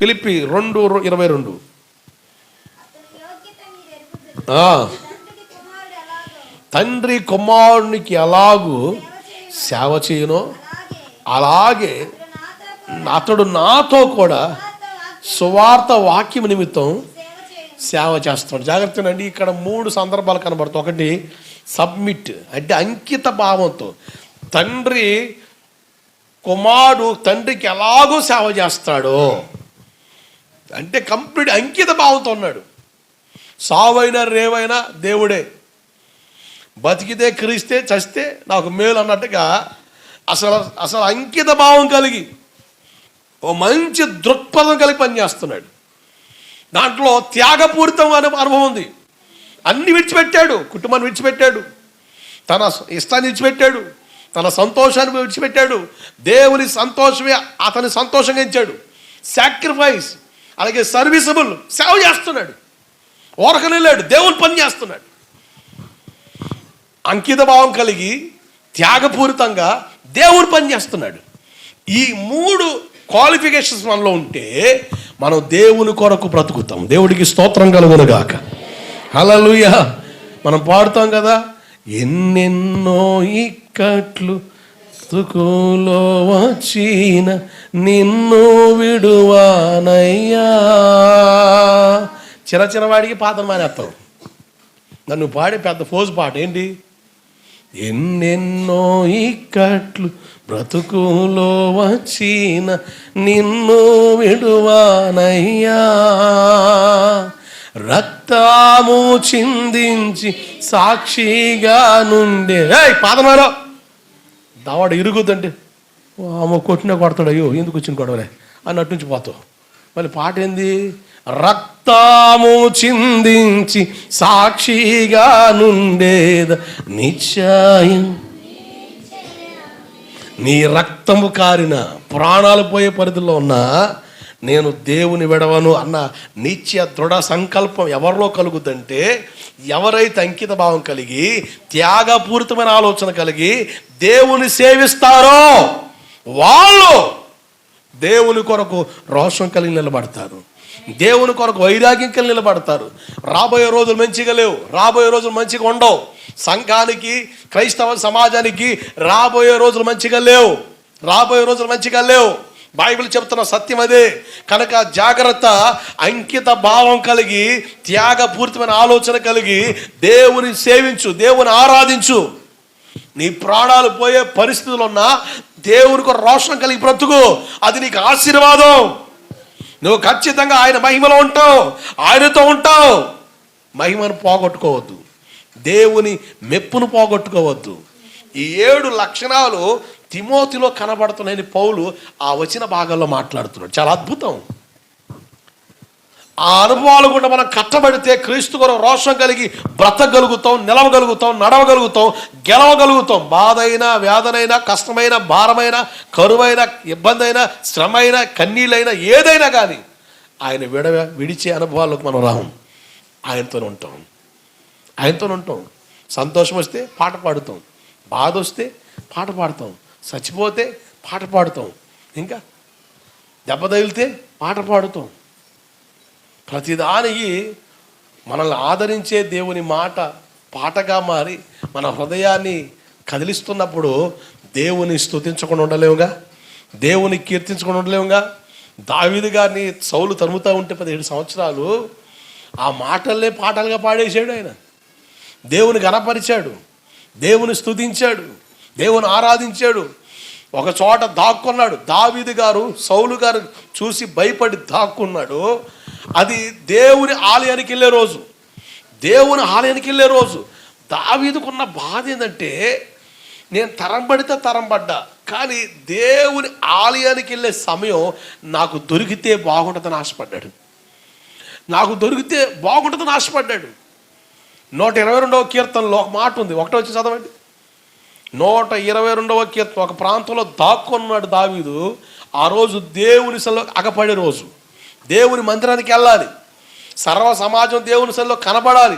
పిలిపి రెండు ఇరవై రెండు. తండ్రి కుమారునికి ఎలాగూ సేవ చేయను చేయనో అలాగే అతడు నాతో కూడా సువార్త వాక్యం నిమిత్తం సేవ చేస్తాడు. జాగ్రత్తగా అండి జాగ్రత్తనండి ఇక్కడ మూడు సందర్భాలు కనబడుతాయి. ఒకటి సబ్మిట్ అంటే అంకిత భావంతో. తండ్రి కుమారుడు తండ్రికి ఎలాగో సేవ చేస్తాడో. అంటే కంప్లీట్ అంకిత భావంతో ఉన్నాడు సావైనా రేవైనా దేవుడే. బతికితే క్రీస్తే చస్తే నాకు మేలు అన్నట్టుగా అసలు అసలు అంకిత భావం కలిగి ఓ మంచి దృక్పథం కలిగి పనిచేస్తున్నాడు. దాంట్లో త్యాగపూరితం అనే అనుభవం ఉంది. అన్ని విడిచిపెట్టాడు కుటుంబాన్ని విడిచిపెట్టాడు. తన ఇష్టాన్ని విడిచిపెట్టాడు తన సంతోషాన్ని విడిచిపెట్టాడు. దేవుని సంతోషమే అతని సంతోషంగా ఇచ్చాడు సాక్రిఫైస్ అలాగే సర్వీసబుల్ సేవ చేస్తున్నాడు. ఓరకనేలాడు దేవుని పని చేస్తున్నాడు. అంకిత భావం కలిగి త్యాగపూరితంగా దేవుడు పని చేస్తున్నాడు. ఈ మూడు క్వాలిఫికేషన్స్ మనలో ఉంటే మనం దేవుని కొరకు బ్రతుకుతాం. దేవుడికి స్తోత్రం కలుగునుగాక. హలలుయ మనం పాడుతాం కదా ఎన్నెన్నో ఇక్కట్లు బ్రతుకులో వచ్చిన నిన్ను విడువానయ్యా. చిన్న చిన్నవాడికి పాత్ర మానేస్తాం నన్ను పాడే పెద్ద ఫోజు పాట ఏంటి? ఎన్నెన్నో ఇక్కట్లు బ్రతుకులో వచ్చిన నిన్ను విడువానయ్యా. రక్తము చిందించి సాక్షిగా నుండే. ఏయ్ పాదమారో దావాడు ఇరుగుద్దంటే ఆమె కొట్టినా కొడతాడు అయ్యో ఎందుకు వచ్చిన గొడవలే? అన్నట్టు నుంచి పోతావు. మళ్ళీ పాట ఏంది? రక్తము చిందించి సాక్షిగా నుండేద నిశ్చయం. నీ రక్తము కారిన ప్రాణాలు పోయే పరిధిలో ఉన్నా నేను దేవుని విడవను అన్న నిత్య దృఢ సంకల్పం ఎవరిలో కలుగుద్దంటే ఎవరైతే అంకిత భావం కలిగి త్యాగపూరితమైన ఆలోచన కలిగి దేవుని సేవిస్తారో వాళ్ళు దేవుని కొరకు రోషం కలిగి నిలబడతారు. దేవుని కొరకు వైరాగ్యం కలిగి నిలబడతారు. రాబోయే రోజులు మంచిగా లేవు. రాబోయే రోజులు మంచిగా ఉండవు. సంఘానికి క్రైస్తవ సమాజానికి రాబోయే రోజులు మంచిగా లేవు. రాబోయే రోజులు మంచిగా లేవు. బైబిల్ చెబుతున్న సత్యం అదే. కనుక జాగ్రత్త అంకిత భావం కలిగి త్యాగపూరితమైన ఆలోచన కలిగి దేవుని సేవించు దేవుని ఆరాధించు. నీ ప్రాణాలు పోయే పరిస్థితులు ఉన్నా దేవునికి రోషం కలిగి బ్రతుకు. అది నీకు ఆశీర్వాదం. నువ్వు ఖచ్చితంగా ఆయన మహిమలో ఉంటావు ఆయనతో ఉంటావు. మహిమను పోగొట్టుకోవద్దు. దేవుని మెప్పును పోగొట్టుకోవద్దు. ఈ ఏడు లక్షణాలు తిమోతిలో కనబడుతున్నాయని పౌలు ఆ వచ్చిన భాగంలో మాట్లాడుతున్నాడు. చాలా అద్భుతం. ఆ అనుభవాలు కూడా మనం కట్టబడితే క్రీస్తు కొరకు రోషం కలిగి బ్రతకగలుగుతాం నిలవగలుగుతాం నడవగలుగుతాం గెలవగలుగుతాం. బాధైనా వేదనైనా కష్టమైన భారమైన కరువైన ఇబ్బంది అయినా శ్రమ అయినా కన్నీళ్ళైనా ఏదైనా కానీ ఆయన విడ విడిచే అనుభవాలకు మనం రాము. ఆయనతో ఉంటాం. ఆయనతో ఉంటాం. సంతోషం వస్తే పాట పాడుతాం. బాధ వస్తే పాట పాడతాం. చచ్చిపోతే పాట పాడుతాం. ఇంకా దెబ్బ తగిలితే పాట పాడుతాం. ప్రతిదానికి మనల్ని ఆదరించే దేవుని మాట పాటగా మారి మన హృదయాన్ని కదిలిస్తున్నప్పుడు దేవుని స్తుతించకుండా ఉండలేముగా? దేవుని కీర్తించకుండా ఉండలేముగా? దావిది గారిని సౌలు తరుముతూ ఉంటే పదిహేడు సంవత్సరాలు ఆ మాటల్నే పాటలుగా పాడేశాడు ఆయన. దేవుని గనపరిచాడు. దేవుని స్తుతించాడు దేవుని ఆరాధించాడు. ఒక చోట దాక్కున్నాడు. దావీదు గారు సౌలు గారు చూసి భయపడి దాక్కున్నాడు. అది దేవుని ఆలయానికి వెళ్ళే రోజు. దేవుని ఆలయానికి వెళ్ళే రోజు. దావీదుకున్న బాధ ఏంటంటే నేను తరం పడితే తరం పడ్డా కానీ దేవుని ఆలయానికి వెళ్ళే సమయం నాకు దొరికితే బాగుంటుందని ఆశపడ్డాడు. నాకు దొరికితే బాగుంటుందని ఆశపడ్డాడు. నూట ఇరవై రెండవ కీర్తనలో ఒక మాట ఉంది. ఒకటో వచ్చి చదవండి. నూట ఇరవై రెండవ కీర్తన ఒక ప్రాంతంలో దాక్కున్నాడు దావీదు. ఆ రోజు దేవుని సెల్లో అగపడే రోజు. దేవుని మందిరానికి వెళ్ళాలి. సర్వ సమాజం దేవుని సెల్లో కనబడాలి.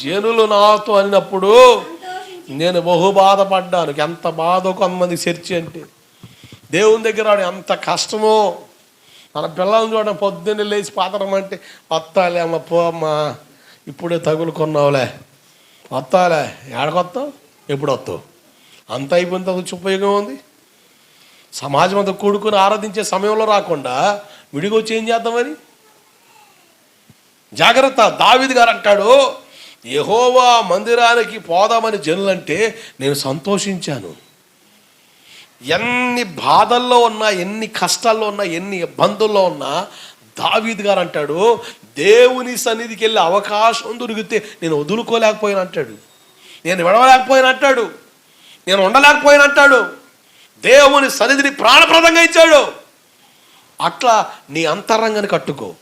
జనులు నాతో అనినప్పుడు నేను బహు బాధపడ్డాను. ఎంత బాధో కొంతమంది చర్చి అంటే. దేవుని దగ్గర ఎంత కష్టమో. మన పిల్లల్ని చూడడం పొద్దున్నే లేచి పాతరం అంటే వత్తాలే అమ్మ పో అమ్మా. ఇప్పుడే తగులుకున్నావులే. వత్తాలే. ఏడకొస్తావు ఎప్పుడు వస్తావు అంత అయిపోయిన తర్వాత ఉపయోగం ఉంది సమాజం అంతా కూడుకుని ఆరాధించే సమయంలో రాకుండా విడిగొచ్చి ఏం చేద్దామని జాగ్రత్త. దావిది గారు అంటాడు యహోవా మందిరానికి పోదామని జనులంటే నేను సంతోషించాను. ఎన్ని బాధల్లో ఉన్నా ఎన్ని కష్టాల్లో ఉన్నా ఎన్ని ఇబ్బందుల్లో ఉన్నా దావీద్ గారు అంటాడు దేవుని సన్నిధికి వెళ్ళే అవకాశం దొరికితే నేను వదులుకోలేకపోయాను అంటాడు. నేను విడవలేకపోయాను అంటాడు. నేను ఉండలేకపోయాను అంటాడు. దేవుని సన్నిధిని ప్రాణప్రదంగా ఇచ్చాడు. అట్లా నీ అంతరంగాన్ని కట్టుకో.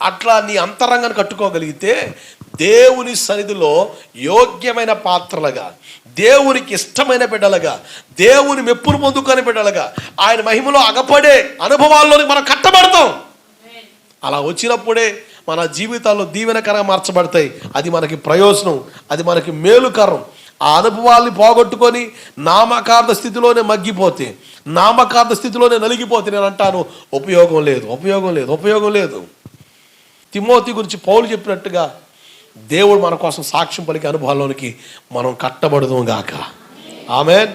అట్లా నీ అంతరంగాన్ని కట్టుకోగలిగితే దేవుని సన్నిధిలో యోగ్యమైన పాత్రలుగా దేవునికి ఇష్టమైన బిడ్డలుగా దేవుని మెప్పును పొందుకొని బిడ్డలుగా ఆయన మహిమలో అగపడే అనుభవాల్లోని మనం కట్టబడతాం. అలా వచ్చినప్పుడే మన జీవితాల్లో దీవెనకరంగా మార్చబడతాయి. అది మనకి ప్రయోజనం అది మనకి మేలుకరం ఆ అనుభవాల్ని పోగొట్టుకొని నామకార్థ స్థితిలోనే మగ్గిపోతే నామకార్థ స్థితిలోనే నలిగిపోతే నేను అంటాను ఉపయోగం లేదు ఉపయోగం లేదు ఉపయోగం లేదు. తిమోతి గురించి పౌలు చెప్పినట్టుగా దేవుడు మన కోసం సాక్ష్యం పలికే అనుభవాల్లోనికి మనం కట్టబడదాం గాక. ఆమెన్.